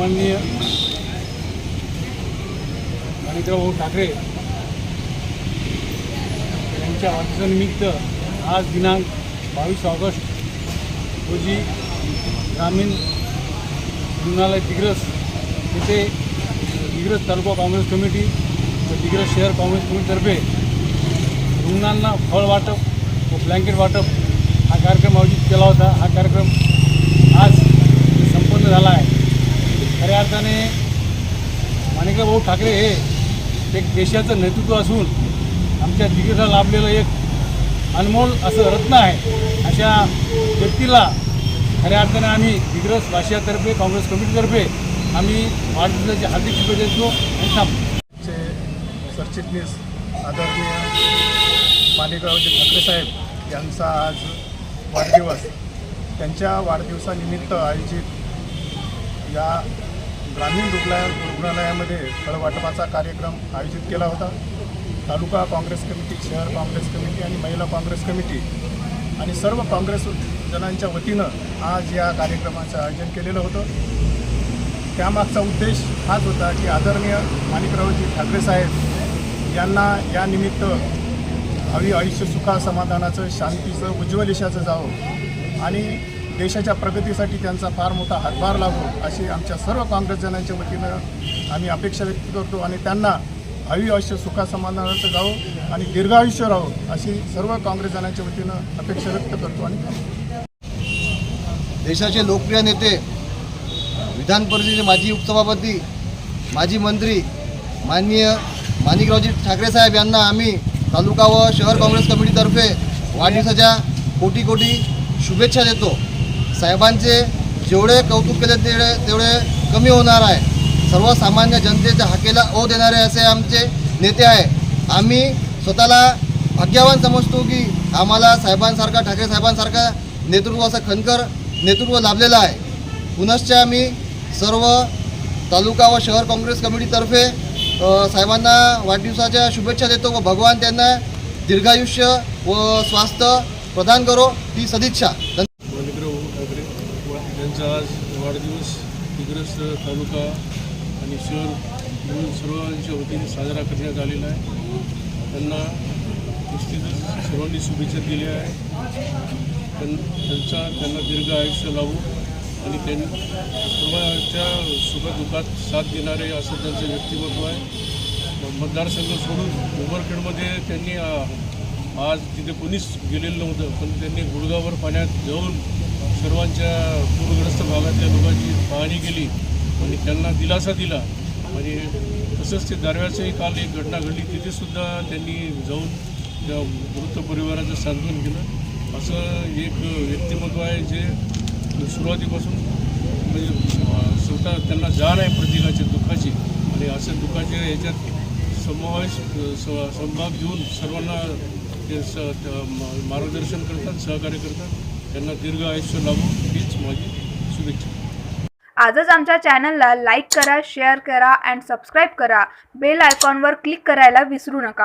माननीय माणिकराव ठाकरे यांच्या वाढदिवसानिमित्त आज दिनांक बावीस ऑगस्ट रोजी ग्रामीण रुग्णालय दिग्रस येथे दिग्रस तालुका काँग्रेस कमिटी व दिग्रस शहर काँग्रेस कमिटीतर्फे रुग्णांना फळ वाटप व ब्लँकेट वाटप हा कार्यक्रम आयोजित केला होता. हा कार्यक्रम आज संपन्न झाला आहे. खऱ्या अर्थाने माणिकराव भाऊ ठाकरे हे एक देशाचं नेतृत्व असून आमच्या दिग्रसाला लाभलेलं एक अनमोल असं रत्न आहे. अशा व्यक्तीला खऱ्या अर्थाने आम्ही दिग्रस वाशियातर्फे काँग्रेस कमिटीतर्फे आम्ही वाढदिवसाची हार्दिक शुभेच्छा देतो आणि थांबतो. सरचिटणीस आदरणीय माणिकरावजी ठाकरे साहेब यांचा आज वाढदिवस. त्यांच्या वाढदिवसानिमित्त आयोजित या ग्रामीण रुग्णालय रुग्णालयामध्ये फळवाटपाचा कार्यक्रम आयोजित केला होता. तालुका काँग्रेस कमिटी शहर काँग्रेस कमिटी आणि महिला काँग्रेस कमिटी आणि सर्व काँग्रेस जणांच्या वतीनं आज या कार्यक्रमाचं आयोजन केलेलं होतं. त्यामागचा उद्देश हाच होता की आदरणीय माणिकरावजी ठाकरे साहेब यांना या निमित्त हवी आयुष्य सुखा समाधानाचं शांतीचं उज्ज्वल यशाचं जावं आणि देशाच्या प्रगतीसाठी त्यांचा फार मोठा हातभार लागो अशी आमच्या सर्व काँग्रेसजनांच्या वतीनं आम्ही अपेक्षा व्यक्त करतो आणि त्यांना हवी आयुष्य सुखासमाधानाचं जावं आणि दीर्घायुष्य राहो अशी सर्व काँग्रेसजनांच्या वतीनं अपेक्षा व्यक्त करतो आणि देशाचे लोकप्रिय नेते विधान परिषदेचे माजी उपसभापती माजी मंत्री माननीय माणिकरावजी ठाकरे साहेब यांना आम्ही तालुका व शहर काँग्रेस कमिटीतर्फे वाढदिवसाच्या कोटी कोटी शुभेच्छा देतो. साहेबांचे जेवढे कौतुक केले तेवढे तेवढे कमी होणार आहे. सर्वसामान्य जनतेच्या हाकेला ओ देणारे असे आमचे नेते आहे. आम्ही स्वतःला भाग्यवान समजतो की आम्हाला साहेबांसारखा ठाकरे साहेबांसारखा नेतृत्व असं खनकर नेतृत्व लाभलेलं आहे. पुनश्च आम्ही सर्व तालुका व शहर काँग्रेस कमिटीतर्फे साहेबांना वाढदिवसाच्या शुभेच्छा देतो व भगवान त्यांना दीर्घायुष्य व स्वास्थ्य प्रदान करो ही सदिच्छा. यांचा आज वाढदिवस दिग्रस तालुका आणि शहर मिळून सर्वांच्या वतीने साजरा करण्यात आलेला आहे. त्यांना निश्चितच सर्वांनी शुभेच्छा दिल्या आहे त्यां त्यांचा त्यांना दीर्घ आयुष्य लावू आणि त्यांनी सर्वांच्या सुखदुःखात साथ देणारे असं त्यांचं व्यक्तिमत्व आहे. मतदारसंघ सोडून उमरखेडमध्ये त्यांनी आज तिथे कोणीच गेलेलं नव्हतं पण त्यांनी गुडगावर पाण्यात जाऊन सर्वांच्या पूरग्रस्त भागातल्या लोकांची पाहणी केली. आणि त्यांना दिलासा दिला. आणि तसंच ते दारव्याचंही काल एक घटना घडली. तिथेसुद्धा त्यांनी जाऊन त्या मृत परिवाराचं सांत्वन केलं. असं एक व्यक्तिमत्व आहे जे सुरुवातीपासून म्हणजे स्वतः त्यांना जाण आहे प्रत्येकाच्या दुःखाची. आणि असं दुःखाच्या याच्यात समावेश स- सहभाग घेऊन सर्वांना ते स म- मार्गदर्शन करतात सहकार्य करतात. त्यांना दीर्घ आयुष्य लाभो हीच माझी शुभेच्छा. आजच आमच्या चॅनलला लाईक करा शेअर करा अँड सबस्क्राईब करा. बेल आयकॉनवर क्लिक करायला विसरू नका.